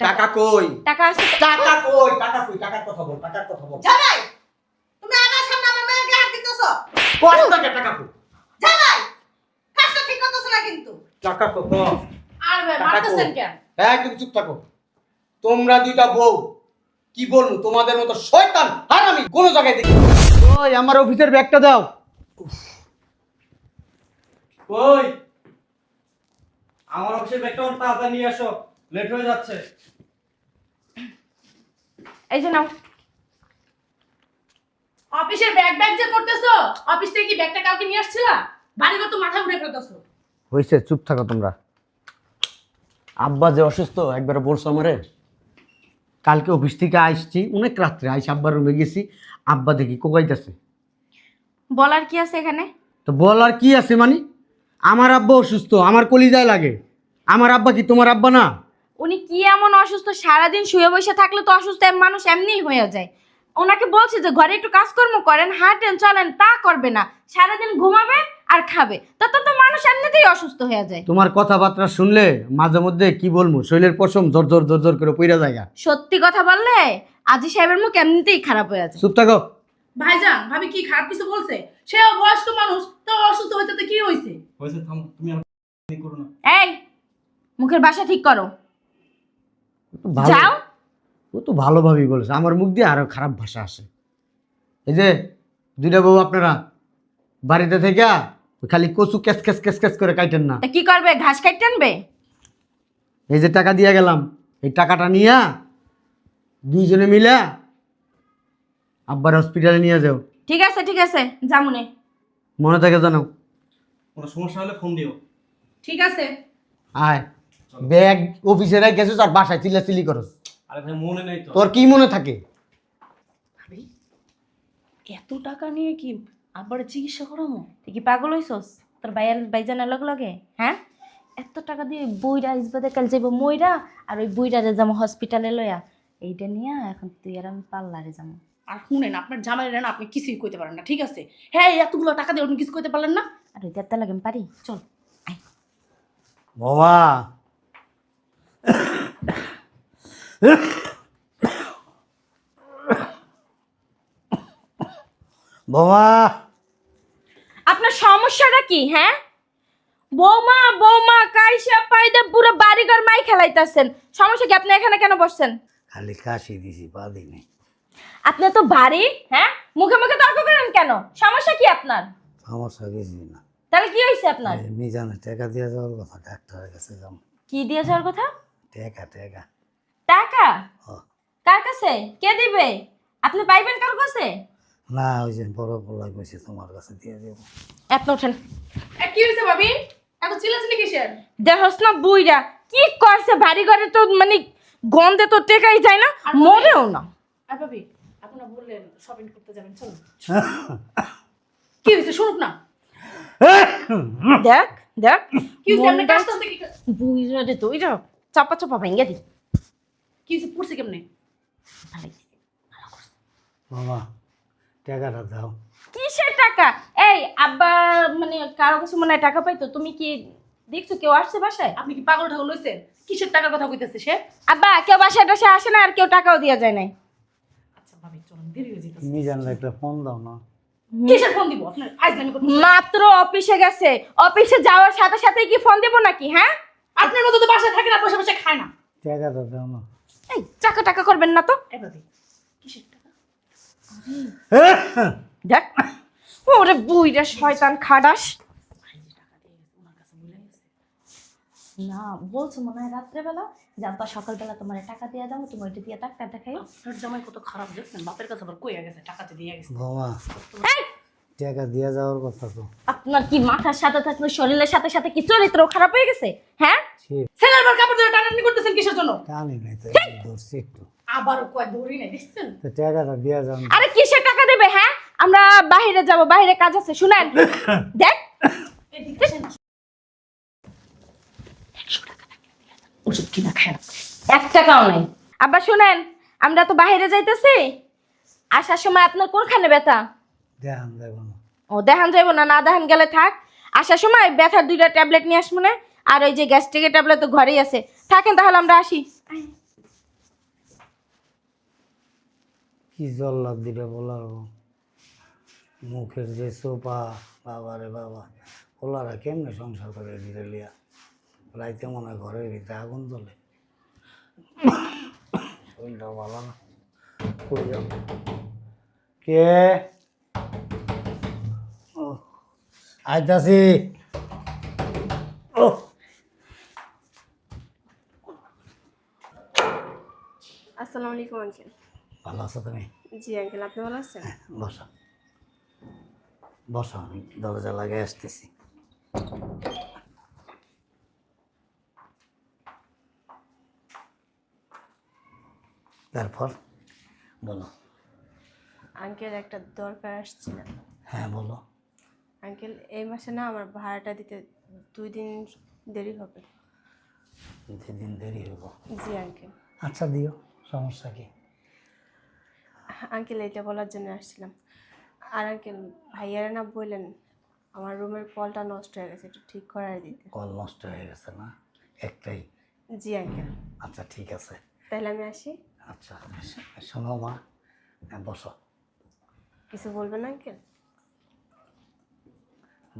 টাকা কই? টাকা আছে টাকা কই? টাকা কই? টাকার কথা বল টাকার কথা বল। জামাই তুমি আমার সামনে আমার মেয়েকে হাত দিতেছো? কত টাকা টাকা কই? জামাই কাজটা ঠিক করতেছো না কিন্তু। টাকা কত আর ভাই মারতেছেন কেন? হ্যাঁ তুমি চুপ থাকো। তোমরা দুইটা বউ কি বলব তোমাদের মতো শয়তান আর আমি কোন জায়গায় দেখি ওই আমার অফিসের ব্যাগটা দাও। কই? আমার অফিসের ব্যাগটা তাড়াতাড়ি নিয়ে আসো লেট হয়ে যাচ্ছে। এই যে নাও। অফিসের ব্যাগ ব্যাগ যে করতেছো অফিস থেকে কি ব্যাগটা কালকে নিয়ে আসছিলা? বাড়ি তো মাথা ঘুরে ফেলতেছো। হয়েছে চুপ থাকো তোমরা। আব্বা যে অসুস্থ একবার বলছো আমারে কালকে অফিস থেকে আসছি অনেক রাত্রে আইসি আব্বার রুমে গেছি আব্বা দেখি কোকাইতেছে। বলার কি আছে এখানে? তো বলার কি আছে মানে? আমার আব্বা অসুস্থ আমার কলিজায় লাগে। আমার আব্বা কি তোমার আব্বা না? উনি কি এমন অসুস্থ? সারাদিন শুয়ে বসে থাকলে তো অসুস্থ মানুষ এমনিই হয়ে যায়। ওনাকে বলছে যে ঘরে একটু কাজকর্ম করেন হাঁটেন চলেন তা করবে না। সারাদিন ঘুমাবে আর খাবে। তত তো মানুষ এমনিতেই অসুস্থ হয়ে যায়। তোমার কথাবার্তা শুনলে মাঝে মধ্যে কি বলব? শৈলের পশম জোর জোর জোর জোর করে পইরা জায়গা সত্যি কথা বললে আজি সাহেবের মুখ এমনিতেই খারাপ হয়ে আছে। চুপ থাকো। ভাইজান ভাবি কি খারাপ কিছু বলছে? সেও বয়স্ক মানুষ তো অসুস্থ হইতে তো কি হয়েছে হয়েছে থামো তুমি আর করো না এই মুখের ভাষা ঠিক করো। যাও। ও তো ভালোভাবেই বলেছে। আমার মুখ দিয়ে আরও খারাপ ভাষা আসে। এই যে দুইটা বউ আপনারা বাড়িতে থেকে খালি কচু ক্যাস ক্যাস ক্যাস ক্যাস করে কাইটেন না। তা কি করবে? ঘাস কাটতে আনবে এই যে টাকা দিয়ে গেলাম এই টাকাটা নিয়ে দুইজনে মিলে আব্বার হসপিটালে নিয়ে যাও। ঠিক আছে ঠিক আছে জামুনে মনে। থাকে জানো কোনো সমস্যা হলে ফোন দিও। ঠিক আছে। আয়। ব্যাগ অফিসে রেখে গেছিস আর বাসায় চিল্লা চিল্লি করস আরে ভাই মনে নেই তো। তোর কি মনে থাকে? ভাবি এত টাকা নিয়ে কি আবার চিকিৎসা করামো তুই কি পাগল হইছস? তোর বাইয়ের বাইজানের লগ লগে? হ্যাঁ? এত টাকা দিয়ে বইরা ইসবাদে কাল যাইব মইরা আর ওই বইরারে যাব হসপিটালে লইয়া। এইটা নিয়ে এখন তুই আর আমি পার্লারে যাব। আর শুনেন আপনার জামাই না আপনি কিছুই কইতে পারেন না ঠিক আছে? হ্যাঁ এই এতগুলো টাকা দিয়ে আপনি কিছু কইতে পারলেন না? আর ওই দেড়টা লাগে আমি পারি। চল বাবা বাবা আপনার সমস্যাটা কি হ্যাঁ? বৌমা বৌমা কাইসা পাইদা পুরো বাড়িঘর মাই খেলাইতাছেন। সমস্যা কি আপনি এখানে কেন বসছেন? খালি কাশি দিছি বাদি নেই। আপনি তো বাড়ি হ্যাঁ? মুখে মুখে তর্ক করেন কেন? সমস্যা কি আপনার? সমস্যা কিছুই না। তাহলে কি হয়েছে আপনার? মিজানে টাকা দিয়ে যাওয়ার কথা ডাক্তারের কাছে যাম কি দিয়ে যাওয়ার কথা? টাকা টাকা। টাকা হ্যাঁ। কার কাছে? কে দিবে? আপনি পাইবেন কার কাছে? না ওই যে বড় বলাই তোমার কাছে দিয়ে দেবো। আপনি ওঠেন কি হয়েছে ভাবি? এত চিল্লাচিল্লি কিসের? দেখস না বুইরা কি করছে বাড়ি ঘরে তো মানে গন্ধে তো টেকাই যায় না মরেও না। আর ভাবি আপনারা বললেন শপিং করতে যাবেন চলুন। কি হয়েছে শুনুক না। দেখ দেখ বুইরা রে তুই যা চাপা চাপা ভেঙে দি। কি হয়েছে পড়ছে কেমনে। বাবা টাকাটা দাও। কিসের টাকা? এই আব্বা মানে কারও কাছে মনে হয় টাকা পাইতো তুমি কি দেখছ কেউ আসছে বাসায়? আপনি কি পাগল ঠাগল হয়েছেন কিসের টাকার কথা কইতেছে সে? আব্বা কেউ বাসায় টাসায় আসে না আর কেউ টাকাও দেওয়া যায় নাই। আচ্ছা ভাবি চলুন দেরি হয়ে যেতেছে। মিজানলে একটা ফোন দাও না। কিসের ফোন দিব? আপনার মাত্র অফিসে গেছে। অফিসে যাওয়ার সাথে সাথে কি ফোন দেবো নাকি হ্যাঁ? আপনার মতো তো বাসায় থাকে না বসে বসে খায় না। টাকাটা দাও না। এই টাকা টাকা করবেন না তো। এ কিসের টাকা? দেখ ওরে বুইরা শয়তান খাডাস। ভাই যে টাকা দিয়ে গেছে ওনার কাছে ভুলে গেছে না বলছো মনে হয় রাত্রেবেলা? যে সকালবেলা তোমার টাকা দিয়ে দাও তুমি ওইটা দিয়ে ডাক্তার দেখাই। জামাই কত খারাপ দেখছেন? বাপের কাছে আবার কইয়া গেছে টাকাতে দিয়ে গেছে। বাবা। টাকা দিয়ে যাওয়ার কথা তো। আপনার কি মাথার সাথে থাকলে শরীরের সাথে সাথে কি চরিত্র খারাপ হয়ে গেছে? হ্যাঁ? ছেলের বার কাপড় ধরে টানাটানি করতেছেন কিসের জন্য? কানি নাই তো ধরছি একটু। আবার কয় দৌড়ি নাই দেখছেন? তো টাকাটা দিয়ে যাও আরে কিসের টাকা দেবে হ্যাঁ? আমরা বাইরে যাব বাইরে কাজ আছে শুনেন। দেখ। ওষুধ কিনা খায় এক টাকাও নাই। আব্বা শুনেন আমরা তো বাইরে যাইতেছি। আসার সময় আপনার কোনখানে ব্যথা? দেখান ও দেখান যাইব না? না দেখান গেলে থাক। আসার সময় ব্যথার দুইটা ট্যাবলেট নিয়ে আসব না? আর ওই যে গ্যাস্ট্রিকের ট্যাবলেট তো ঘরেই আছে। থাকেন তাহলে আমরা আসি। কি জল্লাদ দিবে বলার মুখের যে সোপা, বাবা রে বাবা। ওলারা কেমনে সংসার করে দিলে লিয়া? রাইতে মনে হয় ঘরের ভিতরে আগুন জ্বলে। শরীরটা ভালো না। কে? আইতাছি। আসসালামু আলাইকুম আঙ্কেল। ভালো আছো তুমি? জি আঙ্কেল আপনি ভালো আছেন? বসো। বসো আমি দরজা লাগিয়ে আসতেছি। তারপর? বলো। আঙ্কেল একটা দরকার আসছিল হ্যাঁ বলো। আঙ্কেল এই মাসে না আমার ভাড়াটা দিতে দুই দিন দেরি হবে। দুই দিন দেরি হইব? জি আঙ্কেল। আচ্ছা দিও সমস্যা কি? আঙ্কেল এটা বলার জন্য আসছিলাম। আর আঙ্কেল ভাইয়ারা না বললেন আমার রুমের কলটা নষ্ট হয়ে গেছে একটু ঠিক করার দিতে। কল নষ্ট হয়ে গেছে না? একটাই? জি আঙ্কেল। আচ্ছা ঠিক আছে। তাহলে আমি আসি? আচ্ছা শোনো মা হ্যাঁ, বসো। কিছু বলবেন আঙ্কেল?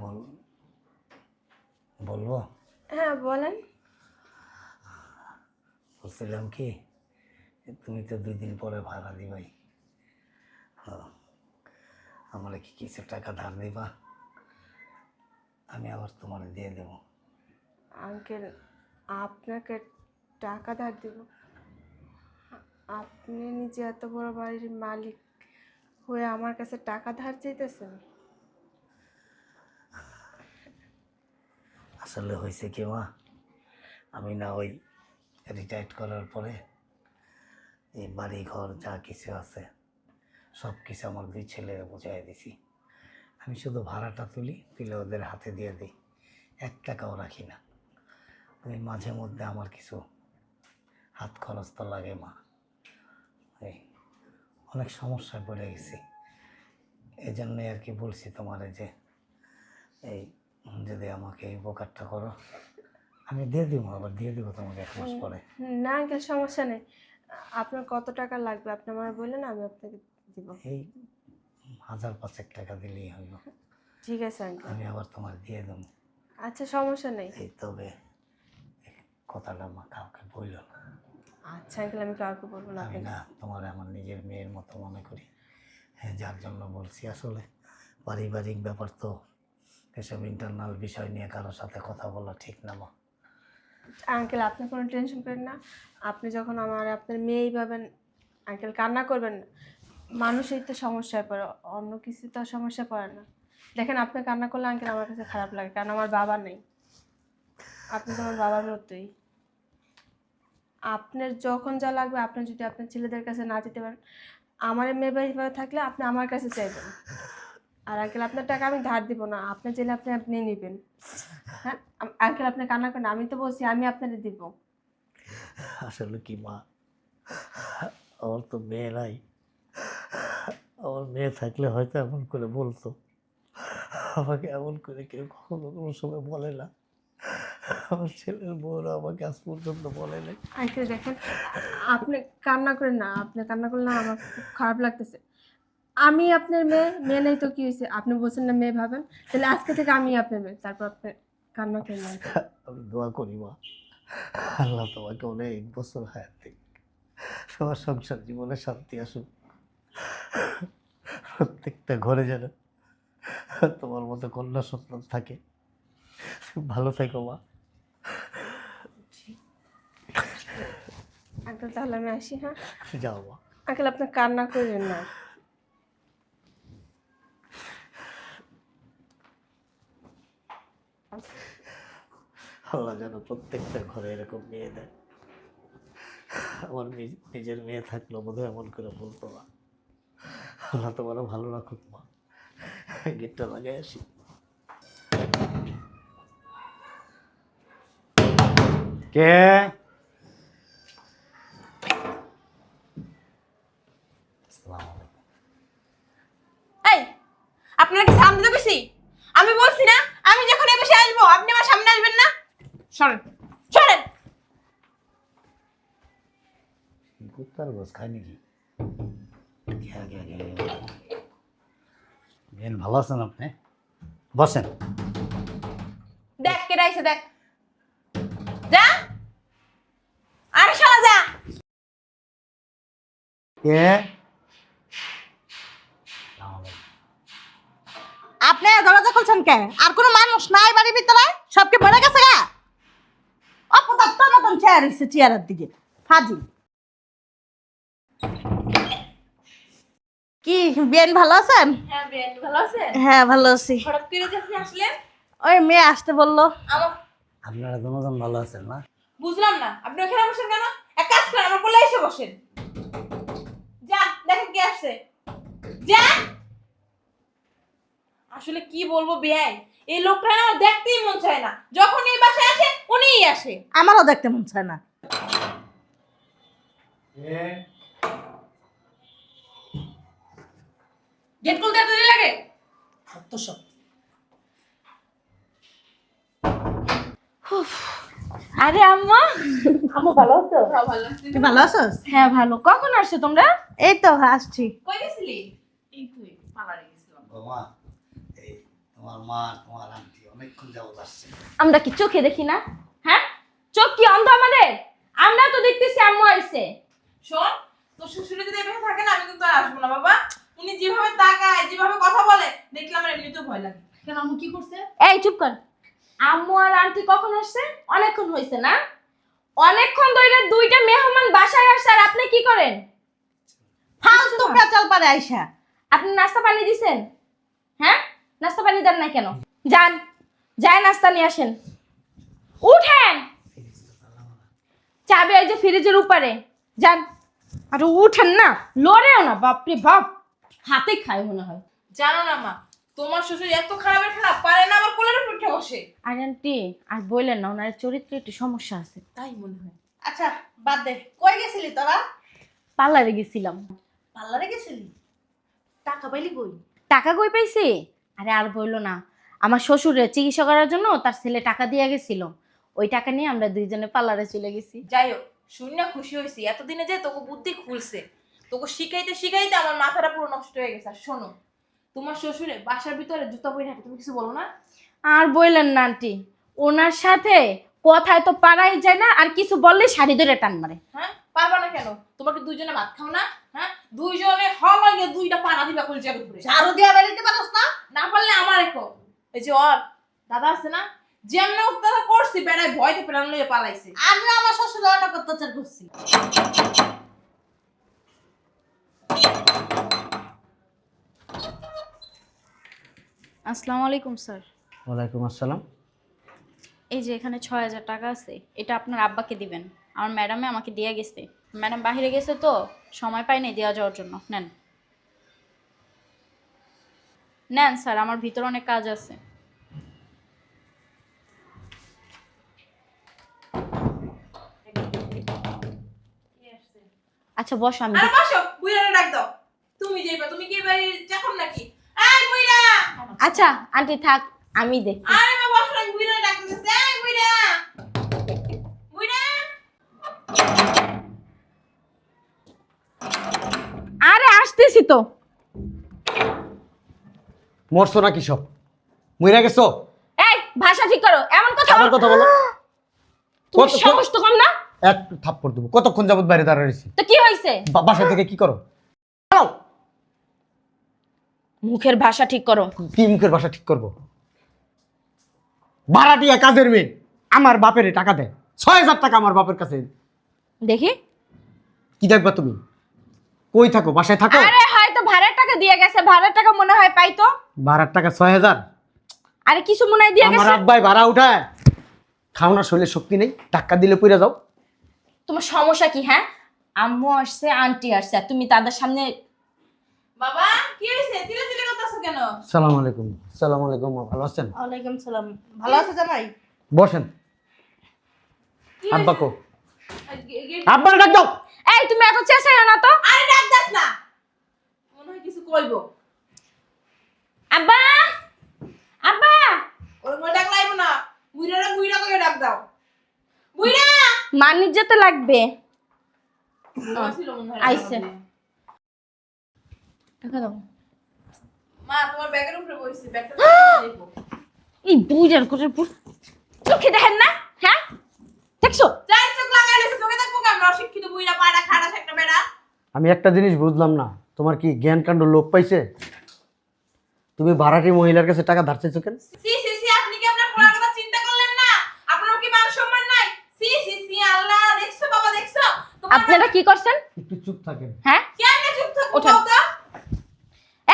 বল বলব? হ্যাঁ বলেন। বলছিলাম কি তুমি তো দুই দিন পরে ভাড়া দিবাই। আমার কি কিছু টাকা ধার দিবা? আমি আবার তোমার দিয়ে দেবো। আঙ্কেল আপনাকে টাকা ধার দেব? আপনি নিজে এত বড় বাড়ির মালিক হয়ে আমার কাছে টাকা ধার চাইতেছেন? আসলে হয়েছে কি মা? আমি না ওই রিটায়ার্ড করার পরে এই বাড়ি ঘর যা কিছু আছে, সব কিছু আমার দুই ছেলেরা বুঝাই দিছি। আমি শুধু ভাড়াটা তুলি, তুলে ওদের হাতে দিয়ে দিই। এক টাকাও রাখি না। ওই মাঝে মধ্যে আমার কিছু হাত খরচ তো লাগে মা। এই অনেক সমস্যায় পড়ে গেছি। এই জন্যই আর কি বলছি তোমারে যে এই যদি আমাকে এই উপকারটা করো আমি দিয়ে দিব আবার দিয়ে দিব তোমাকে এক মাস পরে। না আঙ্কেল সমস্যা নেই। আপনার কত টাকা লাগবে? আপনি আমার বললেন আমি আপনাকে দিব। এই হাজার পাঁচেক টাকা দিলেই হইব ঠিক আছে আঙ্কেল। আমি আবার তোমার দিয়ে দেবো। আচ্ছা সমস্যা নেই। এই তবে কথাটা মা কাউকে বলল না। আচ্ছা আঙ্কেল আমি কাউকে বলব না আমি না তোমার আমার নিজের মেয়ের মতো মনে করি। হ্যাঁ যার জন্য বলছি আসলে। পারিবারিক ব্যাপার তো এসব ইন্টারনাল বিষয় নিয়ে কারোর সাথে কথা বলা ঠিক না, মা। আঙ্কেল, আপনি কোনো টেনশন করেন না। আপনি যখন আমার, আপনার মেয়েই পাবেন, আঙ্কেল, কান্না করবেন না। মানুষই তো সমস্যায় পড়ে, অন্য কিছু তো সমস্যা পড়ে না। দেখেন, আপনি কান্না করলে আঙ্কেল আমার কাছে খারাপ লাগে, কারণ আমার বাবা নেই। আপনি তো আমার বাবার মতোই। আপনার যখন যা লাগবে, আপনি যদি আপনার ছেলেদের কাছে না যেতে পারেন, আমার মেয়ে বাড়ি থাকলে আপনি আমার কাছে চাইবেন। আর আঙ্কেল আপনার টাকা আমি ধার দিব না। আপনি চাইলে আপনি আপনি নেবেন। হ্যাঁ? আঙ্কেল আপনি কান্না করেন আমি তো বলছি আমি আপনাদের দিব। আসলে কি মা? আমার তো মেয়ে নাই। আমার মেয়ে থাকলে হয়তো এমন করে বলতো। আমাকে এমন করে কেউ কখনো কোনো সময় বলে না। আমার ছেলের বউরা আমাকে আজ পর্যন্ত বলে নাই। আঙ্কেল দেখেন আপনি কান্না করেন না। আপনি কান্না করলে না আমার খুব খারাপ লাগতেছে। আমি আপনার মেয়ে মেয়ে নেই তো কি হয়েছে? আপনি বলছেন না মেয়ে ভাবেন। তাহলে আজকে থেকে আমি আপনার মেয়ে। তারপর আপনি কান্না করেন আমি দোয়া করি মা। আল্লাহ তোমাকে অনেক বছর হায়াত দিক। সবার সংসার জীবনে শান্তি আসুক। প্রত্যেকটা ঘরে যেন তোমার মতো কন্যা সন্তান থাকে। ভালো থেকো মা। আঙ্কেল তাহলে আমি আসি হ্যাঁ? যাও মা। আঙ্কেল আপনার কান্না করেন না। আল্লাহ যেন প্রত্যেকটা ঘরে এরকম মেয়ে দেয়। আমার নিজ- নিজের মেয়ে থাকল বোধহয় এমন করে বলতো না। আল্লাহ তোমার ভালো রাখুক মা। গেটটা লাগাই আসি। কে আসসালামু আলাইকুম এই আপনারা কি সামনে বেশি আমি বলছি না আমি যখন এ বসে আসব আপনি আমার সামনে আসবেন না? সরেন। সরেন। কুত্তার গোস খায় নাকি? বেন ভালো আছেন আপনি? বসেন। দেখ কেটে আইছে দেখ। যা। আরে শালা যা। কে? আপনি দরজা খুলছেন কে? আর কোনো মানুষ নাই বাড়ির ভিতরে? সবকে মরে গেছে গা? অপদার্থ মতন চেয়ার হয়েছে চেয়ারের দিকে। ফাজি। কি বিয়ান ভালো আছেন? হ্যাঁ ভালো আছে। হ্যাঁ ওই মেয়ে আসতে বলল। আপনারা দুজন ভালো আছেন না? বুঝলাম না। আপনি ওখানে বসেন কেন? এক কাজ করেন আমার কোলে এসে বসেন। যা দেখেন কে আসছে। যা আসলে কি বলব বেআই এই লোকটা না দেখতেই মন চায় না। যখন এই বাসায় আসে উনিই আসে। আমারও দেখতে মন চায় না। গেট খুলতে এত দেরি লাগে? কত সব। আরে আম্মা। আমু ভালো আছো? ভালো আছি। তুই ভালো আছিস? হ্যাঁ ভালো। কখন আসছো তোমরা? এই তো আসছি। কই গেছিলি? এই তুই পার্লারে গেছিলাম। বাবা তোমার মা তোমার আন্টি অনেকক্ষণ যাবত আসছে। আমরা কি চোখে দেখি না? হ্যাঁ? চোখ কি অন্ধ আমাদের? আমরা তো দেখতেছি আম্মু আইছে। শোন তোর শ্বশুরে যদি এভাবে থাকে না আমি কিন্তু আর আসব না বাবা। উনি যেভাবে তাকায় যেভাবে কথা বলে দেখলে আমার এমনিতেও ভয় লাগে। কেন আম্মু কি করছে? এই চুপ কর। আম্মু আর আন্টি কখন আসছে? অনেকক্ষণ হয়েছে না? অনেকক্ষণ ধরে দুইটা মেহমান বাসায় আসছে আর আপনি কি করেন? ফালতু পেঁচাল পারে আইসা। আপনি নাস্তা পানি দিছেন? হ্যাঁ? নাস্তা পানি দেন না কেন? যান যায় নাস্তা নিয়ে আসেন। উঠেন! চাবি ওই যে ফ্রিজের উপরে। যান। আর উঠেন না। লড়েও না বাপরে বাপ। হাতে খায় মনে হয়। জানো না মা তোমার শ্বশুর এত খারাপের খারাপ পারে না আমার কোলের উপর উঠে বসে। আর আন্টি আর বললেন না ওনার চরিত্রে একটু সমস্যা আছে। তাই মনে হয়। আচ্ছা বাদ দে। কই গেছিলি তোরা? পার্লারে গেছিলাম। পার্লারে গেছিলি? টাকা পাইলি কই? টাকা কই পাইছি? আরে আর বলল না। আমার শ্বশুরের চিকিৎসা করার জন্য তার ছেলে টাকা দিয়ে গেছিল। ওই টাকা নিয়ে আমরা দুইজনে পার্লারে চলে গেছি। যাই হোক শুনে না খুশি হয়েছি। এতদিনে যে তোকে বুদ্ধি খুলছে তোকে শিখাইতে শিখাইতে আমার মাথাটা পুরো নষ্ট হয়ে গেছে। আর শোনো তোমার শ্বশুরে বাসার ভিতরে জুতা বই থাকে তুমি কিছু বলো না? আর বললেন না আন্টি। ওনার সাথে কথায় তো পারাই যায় না আর কিছু বললে শাড়ি ধরে টান মারে। হ্যাঁ? পারবা না কেন? তোমাকে দুইজনে ভাত খাও না? হ্যাঁ? দুইজনে হল দুইটা পানা দিবা কলজার উপরে। ঝাড়ু দিয়া বেরিতে পারস না? না পারলে আমার একো এই যে ওর দাদা আছে না যেমন দাদা করছি বেড়ায় ভয়তে পেরান লইয়ে পালাইছে। আমি আমার শ্বশুর অনেক অত্যাচার করছি। আসসালামু আলাইকুম স্যার। ওয়ালাইকুম আসসালাম। এই যে এখানে ছয় হাজার টাকা আছে এটা আপনার আব্বাকে দিবেন। আমার ম্যাডামে আমাকে দিয়ে গেছে। ম্যাডাম বাইরে গেছে তো সময় পাই নাই দেওয়া যাওয়ার জন্য। নেন। নেন স্যার আমার ভিতরে অনেক কাজ আছে। আচ্ছা বসো আমি আরে বসো বুইরারে ডাক দাও। তুমি যাইবা তুমি কি চাকর নাকি? এই বুইরা! আচ্ছা আন্টি থাক। আমি দেখ। আরে মা বসো না বুইরারে ডাক দিতেছে এই বুইরা! বুইরা! আরে আসতেছি তো। মরছো নাকি সব? মইরা গেছো? এই ভাষা ঠিক করো। এমন কথা আবার বল- কথা বলো। তুমি কত- সাহস তো কম না? এক থাপ্পড় দেবো। কতক্ষণ যাবত বাইরে দাঁড়া রয়েছি? তো কি হয়েছে? বা- বাসা থেকে কি করো? মুখের ভাষা ঠিক করো। কি মুখের ভাষা ঠিক করব? ভাড়াটিয়া কাজের মেয়ে আমার বাপের টাকা দেয়। ছয় হাজার টাকা আমার বাপের কাছে। দেখি। কি দেখবা তুমি? কই থাকো? বাসায় থাকো? আরে হয়তো ভাড়ার টাকা দিয়ে গেছে। ভাড়ার টাকা মনে হয় পাইতো। ভাড়ার টাকা ছয় হাজার? আরে কিছু মনে হয় দিয়ে গেছে। আমার আব্বাই ভাড়া উঠায়। খাওয়ানোর শরীরে শক্তি নেই। টাকা দিলে পইরা যাও। তোমার সমস্যা কি হ্যাঁ? আম্মু আসছে আন্টি আসছে আর তুমি তাদের সামনে বাবা কি হইছে? তিলে তিলে করতেছো কেন? সালাম আলাইকুম। সালাম আলাইকুম ভালো আছেন? ওয়ালাইকুম সালাম। ভালো আছে জামাই? বসেন। কি আব্বা কো। হইছে? গে- গে- আব্বার ডাক দাও এই তুমি এত চেঁচাইও না তো? আরে ডাক দাস না। মনে হয় কিছু কইবো। আব্বা! আব্বা! ওর মনে ডাক লাইবো না। ডাক দাও। বুইরা মানিজ্য তো লাগবে। মনে আইছে। টাকা দাও। মা তোমার ব্যাগের উপরে বসছি ব্যাগটা দেখব। এই দুইটার করে পুরো চোখে দেখেন না? হ্যাঁ? দেখছ? চার চোখ লাগাই লেছে চোখে দেখব কেমন? অশিক্ষিত বুইরা পাড়া খাড়া একটা বেড়া। আমি একটা জিনিস বুঝলাম না। তোমার কি জ্ঞান কাণ্ড লোপ পাইছে? তুমি ভাড়াটি মহিলার কাছে টাকা ধার চাইছো কেন? সি সি সি আপনি কি আপনার পড়ার কথা চিন্তা করলেন না? আপনার কি মান সম্মান নাই? সি সি সি আল্লাহ দেখছ বাবা দেখছ? আপনারা কি করছেন? একটু চুপ থাকেন। হ্যাঁ? কেমনে চুপ থাকব ওঠেন।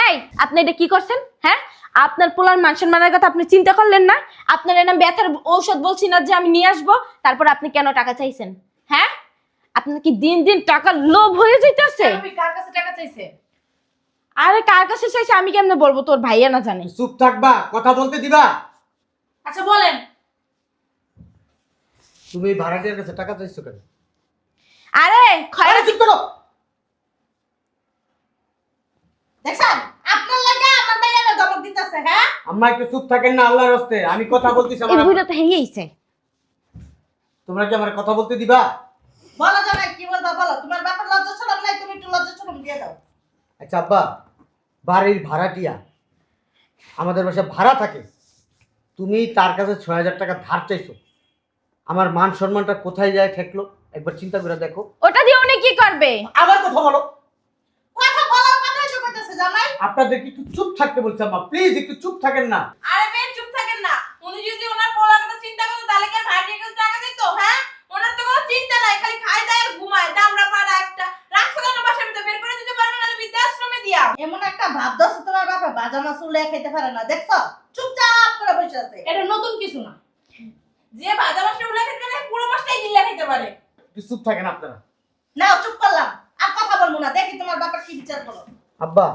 এই আপনি এটা কি করছেন? হ্যাঁ? আপনার পোলার মান সম্মানের কথা আপনি চিন্তা করলেন না? আপনার এরকম ব্যথার ঔষধ বলছি না যে আমি নিয়ে আসব তারপর আপনি কেন টাকা চাইছেন? হ্যাঁ? আপনার কি দিন দিন টাকার লোভ হয়ে যাইতেছে? তুমি কার কাছে টাকা চাইছে? আরে কার কাছে চাইছে আমি কেমনে বলব? তোর ভাইয়া না জানে। চুপ থাকবা কথা বলতে দিবা। আচ্ছা বলেন। তুমি এই ভাড়াটিয়ার কাছে টাকা চাইছো কেন? আরে খয়রা চুপ করো। দেখছেন? আপনার লাগে আমার মেয়েরা ধমক দিতেছে হ্যাঁ? আম্মা একটু চুপ থাকেন না আল্লাহর হস্তে। আমি কথা বলতেছি এই আমার তো তোমরা কি আমার কথা বলতে দিবা? বলো কি বলবা বলো? তোমার বাপের লজ্জা শরম নাই তুমি একটু লজ্জা শরম দিয়ে দাও। আচ্ছা আব্বা বাড়ির ভাড়াটিয়া আমাদের বাসায় ভাড়া থাকে। তুমি তার কাছে ছয় হাজার টাকা ধার চাইছো। আমার মান সম্মানটা কোথায় যায় ঠেকলো? একবার চিন্তা করে দেখো। ওটা দিয়ে উনি কি করবে? আবার কথা বলো কথা বলার কথাই তো কইতেছে জামাই। আপনাদেরকে একটু চুপ থাকতে বলছি আম্মা প্লিজ একটু চুপ থাকেন না। আরে মেয়ে চুপ থাকেন না। উনি যদি ওনার পড়ার কথা চিন্তা করতো তাহলে কি ভাইয়ের কাছে টাকা দিত হ্যাঁ? ওনার তো কোনো চিন্তা নাই খালি খায় দায় আর ঘুমায় দামড়া পাড়া একটা। রাখছো কেন বাসার ভিতরে? বের করে দিতে পারবে না বৃদ্ধাশ্রমে দিয়া। এমন একটা ভাব দছ তোমার বাপে বাজা মাছ উলে খাইতে পারে না দেখছ? চুপচাপ করে বসে আছে। এটা নতুন কিছু না। যে ভাজা মাছটা উল্লা খেতে পারে পুরো মাছটাই গিল্লা খেতে পারে। চুপ থাকেন আপনারা। নাও চুপ করলাম। আর কথা বলব না দেখি তোমার বাপের কি বিচার করো আব্বা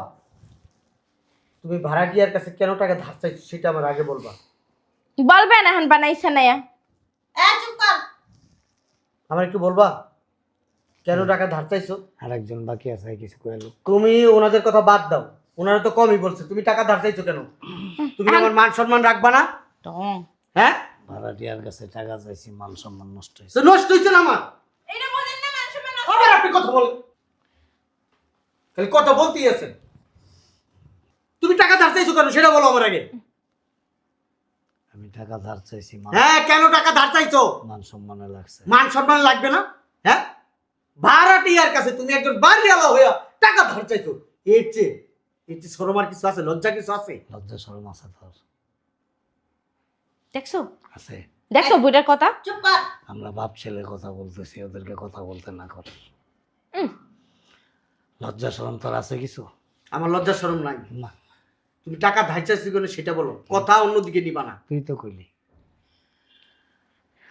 তুমি ভাড়াটিয়ার কাছে কেন টাকা ধার চাইছো সেটা আমার আগে বলবা। বলবেন এখন বানাইছে না এ। চুপ কর। আমার একটু বলবা কেন টাকা ধার চাইছো? আর একজন বাকি আছে কিছু কইলো তুমি ওনাদের কথা বাদ দাও ওনারা তো কমই বলছে তুমি টাকা ধার চাইছো কেন? তুমি আমার মান সম্মান রাখবা না? হ্যাঁ? ভাড়াটিয়ার কাছে টাকা চাইছি মান সম্মান নষ্ট হয়েছে নষ্ট হয়েছে না আমার? এটা বোঝেন না মানুষ মানুষ আবার আপনি কথা বলেন। খালি কথা বলতেই আছেন। তুমি টাকা ধার চাইছো কেন? সেটা বলো আমার আগে। আমি টাকা ধার চাইছি মান- হ্যাঁ কেন টাকা ধার চাইছো? মান সম্মানে লাগছে। মান সম্মান লাগবে না? হ্যাঁ? ভাড়াটিয়ার কাছে তুমি একজন বাড়িওয়ালা হইয়া টাকা ধার চাইছো। এর চেয়ে এর চেয়ে সরমার কিছু আছে? লজ্জা কিছু আছে? লজ্জা সরম আছে তোর। দেখছ? আছে। দেখছ বুড়ার কথা? চুপ কর। আমরা বাপ ছেলে কথা বলতেছি ওদেরকে কথা বলতে না কর। লজ্জা সরম তোর আছে কিছু? আমার লজ্জা শরম নাই। না। তুমি টাকা ধার চাইছো কেন সেটা বলো কথা অন্যদিকে নিবা না। তুই তো কইলি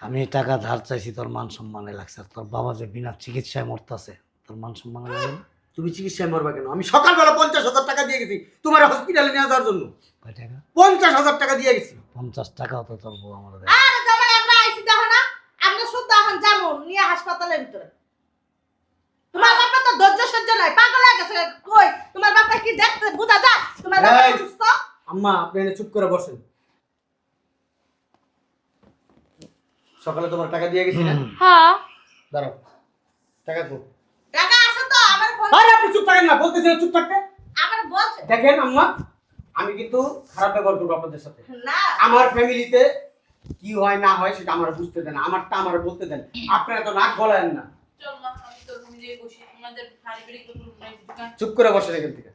আমি টাকা ধার চাইছি তোর মান সম্মানে লাগছে আর তোর বাবা যে বিনা চিকিৎসায় মরতাছে তোর মান সম্মানে লাগে না? তুমি চিকিৎসায় মরবা কেন? আমি সকালবেলা পঞ্চাশ হাজার টাকা দিয়ে গেছি তোমার হসপিটালে নিয়ে যাওয়ার জন্য। কয় টাকা? পঞ্চাশ হাজার টাকা দিয়ে গেছি। পঞ্চাশ টাকাও তো তোর বউ আমার দেয় আরে জামাই আমরা আইছি দেখো না আমরা শুদ্ধ এখন যাব নিয়ে হাসপাতালের ভিতরে। তোমার বাপা তো ধৈর্য সহ্য নাই পাগল হয়ে গেছে কই? তোমার বাপা কি দেখতে বুঝা যায়? তোমার বাপা এই। সুস্থ আম্মা আপনি এনে চুপ করে বসেন। সকালে তোমার টাকা দিয়ে গেছি না? হ্যাঁ। দাঁড়াও। টাকা তো। টাকা আছে তো আমার ফোন আরে আপনি চুপ থাকেন না বলতেছেন চুপ থাকতে। আমার বলছে দেখেন আম্মা আমি কিন্তু খারাপ ব্যবহার করব আপনাদের সাথে। না। আমার ফ্যামিলিতে কি হয় না হয় সেটা আমার বুঝতে দেন আমারটা আমার বলতে দেন। আপনারা তো নাক গলায়েন না। চল মা। চুপ করে বসেন এখান থেকে।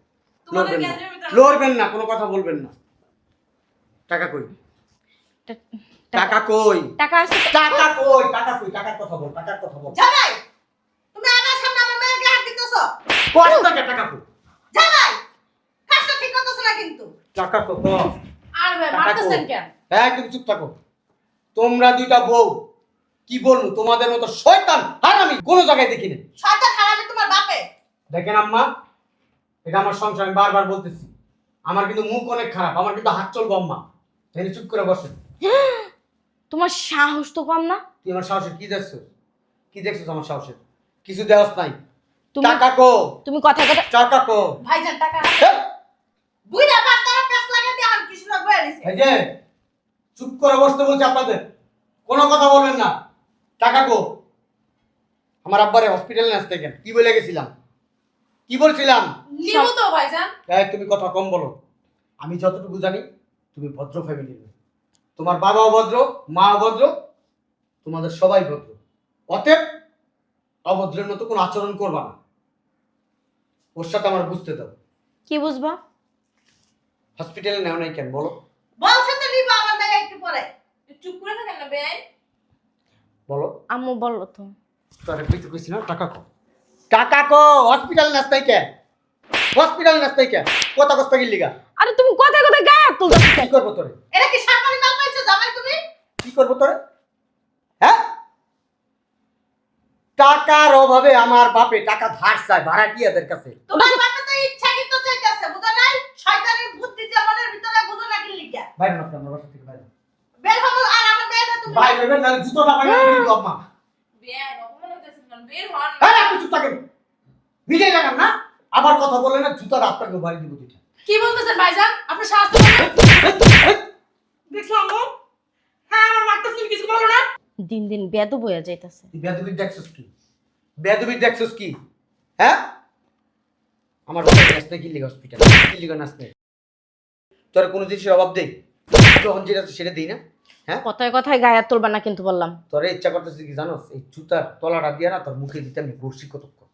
লড়বেন না লড়বেন না কোনো কথা বলবেন না। টাকা কই? টাকা কই? টাকা আছে টাকা কই? টাকা কই? টাকার কথা বল টাকার কথা বল। জামাই তুমি আমার সামনে আমার মেয়েকে হাত দিতেছো? কত টাকা টাকা কই? জামাই কাজটা ঠিক করতেছো না কিন্তু। টাকা কত আর ভাই মারতেছেন? কেন? একদম চুপ থাকো। তোমরা দুইটা বউ কি বলব তোমাদের মতো শয়তান আর আমি কোনো জায়গায় দেখিনি ছয়টা খারাপে তোমার বাপে। দেখেন আম্মা এটা আমার সংসার আমি বারবার বলতেছি। আমার কিন্তু মুখ অনেক খারাপ আমার কিন্তু হাত চলবো আম্মা। তাই চুপ করে বসেন। তোমার সাহস তো কম না? তুই আমার সাহসের কি দেখছ? কি দেখছ আমার সাহসের? কিছু দেওয়াস নাই। তুমি টাকা কো। তুমি কথা কথা টাকা কো। ভাইজান টাকা বুইরা বাপ তারা দিয়ে আর কিছু না বয়ে দিছে এই যে চুপ করে বসতে বলছি আপনাদের। কোনো কথা বলবেন না। টাকা কো? আমার আব্বারে হসপিটালে আসতে কেন কি বলে গেছিলাম? কি বলছিলাম? নিব তো ভাইজান। এই, তুমি কথা কম বলো। আমি যতটুকু জানি তুমি ভদ্র ফ্যামিলির মেয়ে। তোমার বাবাও ভদ্র মাও ভদ্র তোমাদের সবাই ভদ্র। অতএব অভদ্রের মতো কোনো আচরণ করবা না। ওর সাথে আমার বুঝতে দাও। কি বুঝবা? হসপিটালে নেও নাই কেন বলো। বলছে তো নিবো আমার মেয়ে একটু পরে। চুপ করে থাকেন না বেআই বলো। আম্মু বলল তো। তোর কিছু কইছি না টাকা কো। টাকা কো হসপিটাল নাস্তাই কে? হসপিটাল নাস্তাই কে? কথা কস্তা গিল লিগা? আরে তুমি গায়ে হাত তুলছো? কি করব তোরে? এটা কি সরকারি মাল পাইছো জামাই তুমি? কি করব তোরে? হ্যাঁ? টাকার অভাবে আমার বাপে টাকা ধার চায় ভাড়াটিয়াদের কাছে। তোমার বাপে তো ইচ্ছা কিন্তু চাইতেছে বুঝো নাই? শয়তানের বুদ্ধি ভিতরে বুঝো না কি লিখা বাইরে না আপনার বাসা থেকে বাইরে বের হব না আম্মা হ্যাঁ আপনি চুপ থাকেন। নিজেই লাগান না। আবার কথা বললে না আপনাকে বাড়ি দিব দুইটা। কি বলতেছেন ভাইজান? আপনি সাহস তো দেখছ আম্মু? হ্যাঁ আমার মারতেছ তুমি কিছু বলো না। দিন দিন যাইতাছে। দেখছিস কি? বেদবির দেখছিস কি? হ্যাঁ? আমার নাচতে কি হসপিটাল কি লিখে নাচতে তোর কোনো জিনিসের অভাব দেই? যখন যেটা আছে সেটা দিই না? হ্যাঁ? কথায় কথায় গায়ে হাত তুলবা না কিন্তু বললাম। তোর ইচ্ছা করতেছিস কি জানোস? এই জুতার তলাটা দিয়ে না তোর মুখে দিতে আমি বসি কতক্ষণ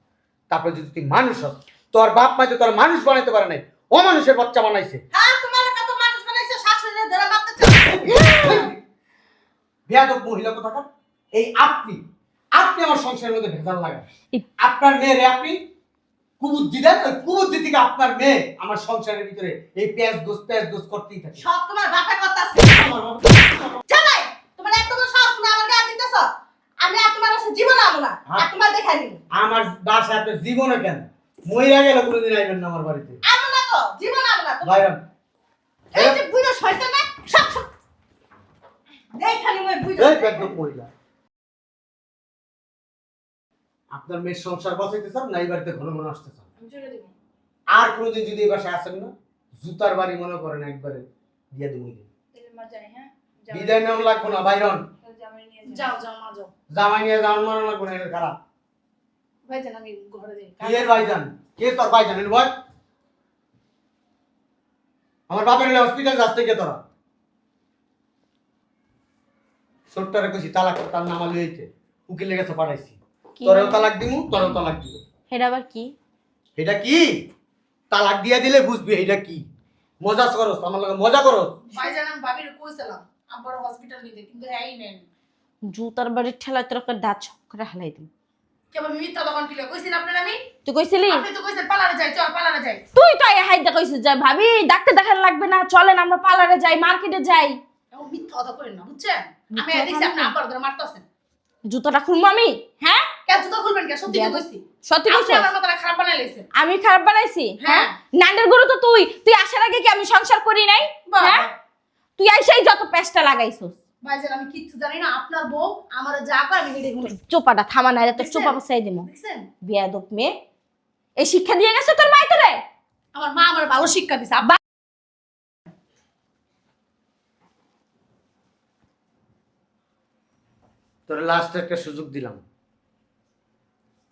তারপরে যদি তুই মানুষ হস তোর বাপ মা তো তোর মানুষ বানাইতে পারে নাই ও মানুষের বাচ্চা বানাইছে। হ্যাঁ তোমার কত মানুষ বানাইছে শাশুড়ি ধরে মারতে বেয়াদব মহিলা কোথাকার? এই আপনি আপনি আমার সংসারের মধ্যে ভেজাল লাগান। আপনার মেয়েরে আপনি কুবুদ্ধি দেন ওই কুবুদ্ধি থেকে আপনার মেয়ে আমার সংসারের ভিতরে এই পেঁয়াজ দোষ পেঁয়াজ দোষ করতেই থাকে। সব তোমার বাপের কথা আছে। আমার বাবা- জানাই তোমার এত বড় সাহস তুমি আমার গায়ে দিতেছ? আমি আর তোমার কাছে জীবন আবো না আর তোমার দেখাই নি আমার আপনার জীবনে কেন? মহিলা গেল কোনোদিন আইবেন না আমার বাড়িতে। আবো না তো জীবন আবো না ভাইরাম এই যে বুড়ো শয়তান না? সব সব দেখানি মই বুড়ো এই বেদব মহিলা আপনার মেয়ের সংসার বসাইতে চান না এই বাড়িতে ঘন ঘন আসতে চান? আমি চলে দিব আর কোনোদিন যদি এই বাসায় আসেন না জুতার বাড়ি মনে করেন একবারে দিয়ে দেবো হ্যাঁ? বিদায় নেওয়া লাগবো না বাইরন। জামাই নিয়ে যাও। যাও মা যাও। জামাই নিয়ে যাওয়ার মনে লাগবো না এটা খারাপ। ভাইজান আমি ঘরে যাই। কে ভাইজান? কে তোর ভাইজান? এর বল। আমার বাপের হসপিটাল যাচ্ছে কে তোরা? ছোট্টারে কইছি তালাক তার নামা লইতে উকিলের কাছে পাঠাইছি। তোরেও? তালাক দিমু তোরেও তালাক এটা আবার কি? এটা কি? তালাক দিয়া দিলে বুঝবি এটা কি। মজা করস আমার লগে মজা করস। ভাইজান আমি ভাবির কইছিলাম আব্বার হসপিটাল নিতে কিন্তু নেন। জুতার বাড়ির ঠেলায় তোর একটা দাঁত করে হালাই দিম কেবল মিথ্যা দোকান কিলো কইছেন আপনার আমি? তুই কইছিলি? আপনি তো কইছেন পালারে যাই চল পালারে যাই। তুই তো এই হাইদা কইছিস যে ভাবি ডাক্তার দেখার লাগবে না চলেন আমরা পার্লারে যাই মার্কেটে যাই। এখন মিথ্যা কথা করেন না বুঝছেন? আমি মিথ্যা আপনি আব্বার ধরে মারতেছেন। জুতোটা খুলবো আমি? হ্যাঁ? কে কে? সত্যি কইছি সত্যি আপনি আমার মাথাটা খারাপ বানাই লাইছেন আমি খারাপ বানাইছি? হ্যাঁ? হ্যাঁ। নান্ডের গরু তো তুই। তুই আসার আগে কি আমি সংসার করি নাই? হ্যাঁ? তুই আইসাই যত পেস্টটা লাগাইছস। ভাইজান আমি কিচ্ছু জানি না। আপনার বউ আমার যা কয় আমি হেঁটে চোপাটা থামা না রে চোপা বসাই দিমু বিয়াদব মেয়ে। এই শিক্ষা দিয়ে গেছে তোর মাই তোরে? আমার মা আমার ভালো শিক্ষা দিছে। আব্বা। তোর লাস্ট একটা সুযোগ দিলাম।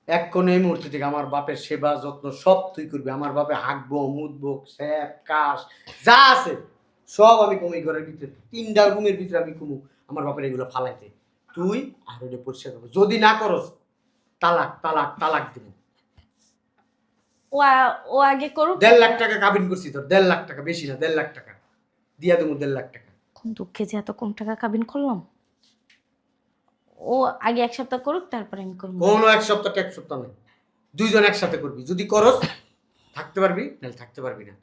এক কোণে এই মুহূর্তে থেকে আমার বাপের সেবা যত্ন সব তুই করবি। আমার বাপে হাঁকবো মুদবো স্যাপ কাশ যা আছে সব আমি কমি ঘরের ভিতরে তিনটা রুমের ভিতরে আমি কমু আমার বাপের এগুলো ফালাইতে। তুই আর ওটা পরিষ্কার করব। যদি না করস তালাক তালাক তালাক দিব। ও আ- ও আগে করুক। দেড় লাখ টাকা কাবিন করছি তোর দেড় লাখ টাকা বেশি না দেড় লাখ টাকা। দিয়া দেবো দেড় লাখ টাকা। দুঃখে যে এত কোন টাকা কাবিন করলাম। ও আগে এক সপ্তাহ করুক তারপরে আমি করব। কোনো এক সপ্তাহ এক সপ্তাহ নেই। দুইজন একসাথে করবি। যদি করস থাকতে পারবি নাহলে থাকতে পারবি না।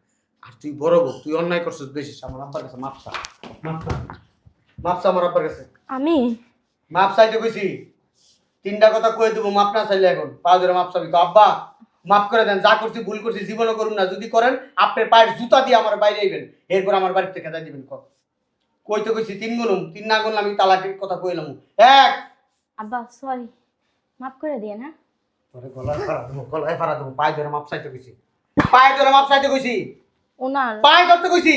আর তুই বড় বউ তুই অন্যায় করছিস বেশি আমার আব্বার কাছে মাপসা মাপসা মাপসা আমার আব্বার কাছে। আমি? মাপ চাইতে কইছি। তিনটা কথা কয়ে দেবো মাপ না চাইলে এখন। পা ধরে মাপ চাবি। তো আব্বা মাফ করে দেন যা করছি ভুল করছি জীবনও করুন না। যদি করেন আপনার পায়ের জুতা দিয়ে আমার বাইরে আইবেন। এরপর আমার বাড়িতে থেকে খেদাই দিবেন ক? কইতে কইছি তিন গুনুম তিন না গুনলে আমি তালাকের কথা কইলাম এক। আব্বা সরি মাফ করে দিয়ে না তোরে গলায় ফাড়া দেবো গলায় ফাড়া দেবো পায়ে ধরে মাপ চাইতে কইছি। পায়ে ধরে মাপ চাইতে কইছি। ওনার। পায়ে ধরতে কইছি।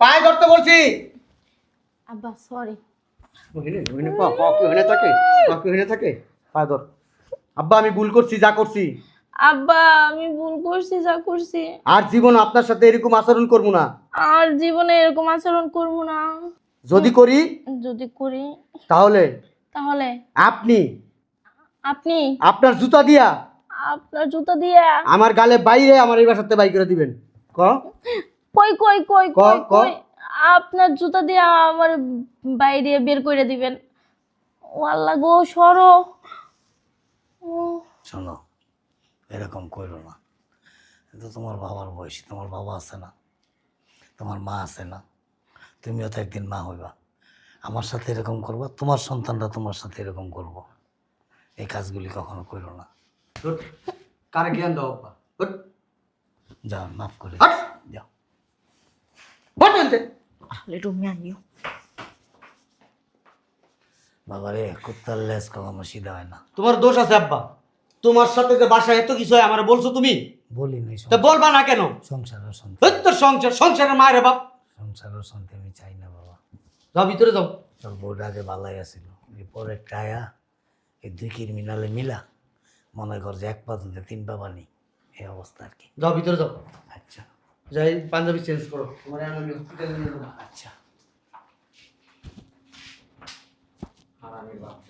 পায়ে ধরতে বলছি। আব্বা সরি ওখানে ওখানে পা পা কি ওখানে থাকে? পা কি ওখানে থাকে? পায়ে ধর। আব্বা আমি ভুল করছি যা করছি। আব্বা আমি ভুল করছি যা করছি। আর জীবন আপনার সাথে এরকম আচরণ করব না। আর জীবনে এরকম আচরণ করব না। যদি করি? যদি করি। তাহলে? তাহলে? আপনি? আপনি? আপনার জুতা দিয়া। আপনার জুতা দিয়ে। আমার গালে বাইরে আমার এই বাসাতে বাই করে দিবেন। ক? কই কই কই কই কই? আপনার জুতা দিয়ে আমার বাইরে বের করে দিবেন। ও আল্লাহ গো সরো। শোনো এরকম করো না। কিন্তু তোমার বাবার বয়সী তোমার বাবা আছে না তোমার মা আছে না তুমিও তো একদিন মা হইবা। আমার সাথে এরকম করবা তোমার সন্তানরা তোমার সাথে এরকম করব। এই কাজগুলি কখনো করো না। কারে জ্ঞান দাও যাও মাফ করে হাট। যাও। বট বলতে। রুমে আনিও। বাবা রে কুত্তার লেজ কখনো সিধা হয় না। তোমার দোষ আছে আব্বা। তোমার সাথে যে বাসায় এত কিছু হয় আমার বলছো তুমি? বলি নাই তা বলবা না কেন? সংসারও শান্তি। ওই তোর সংসার সংসারের মায়ের বাপ। সংসারও শান্তি আমি চাই না বাবা। যাও ভিতরে যাও। তোর বউটা আগে ভালাই আছিল। পরে টায়া এই দুই ক্রিমিনালে মিলা মনে কর যে এক পা দুধে তিন পা পানি এই অবস্থা আর কি। যাও ভিতরে যাও। আচ্ছা। যাই পাঞ্জাবি চেঞ্জ করো। তোমার আমি হসপিটালে নিয়ে যাব। আচ্ছা। হারামির বাচ্চা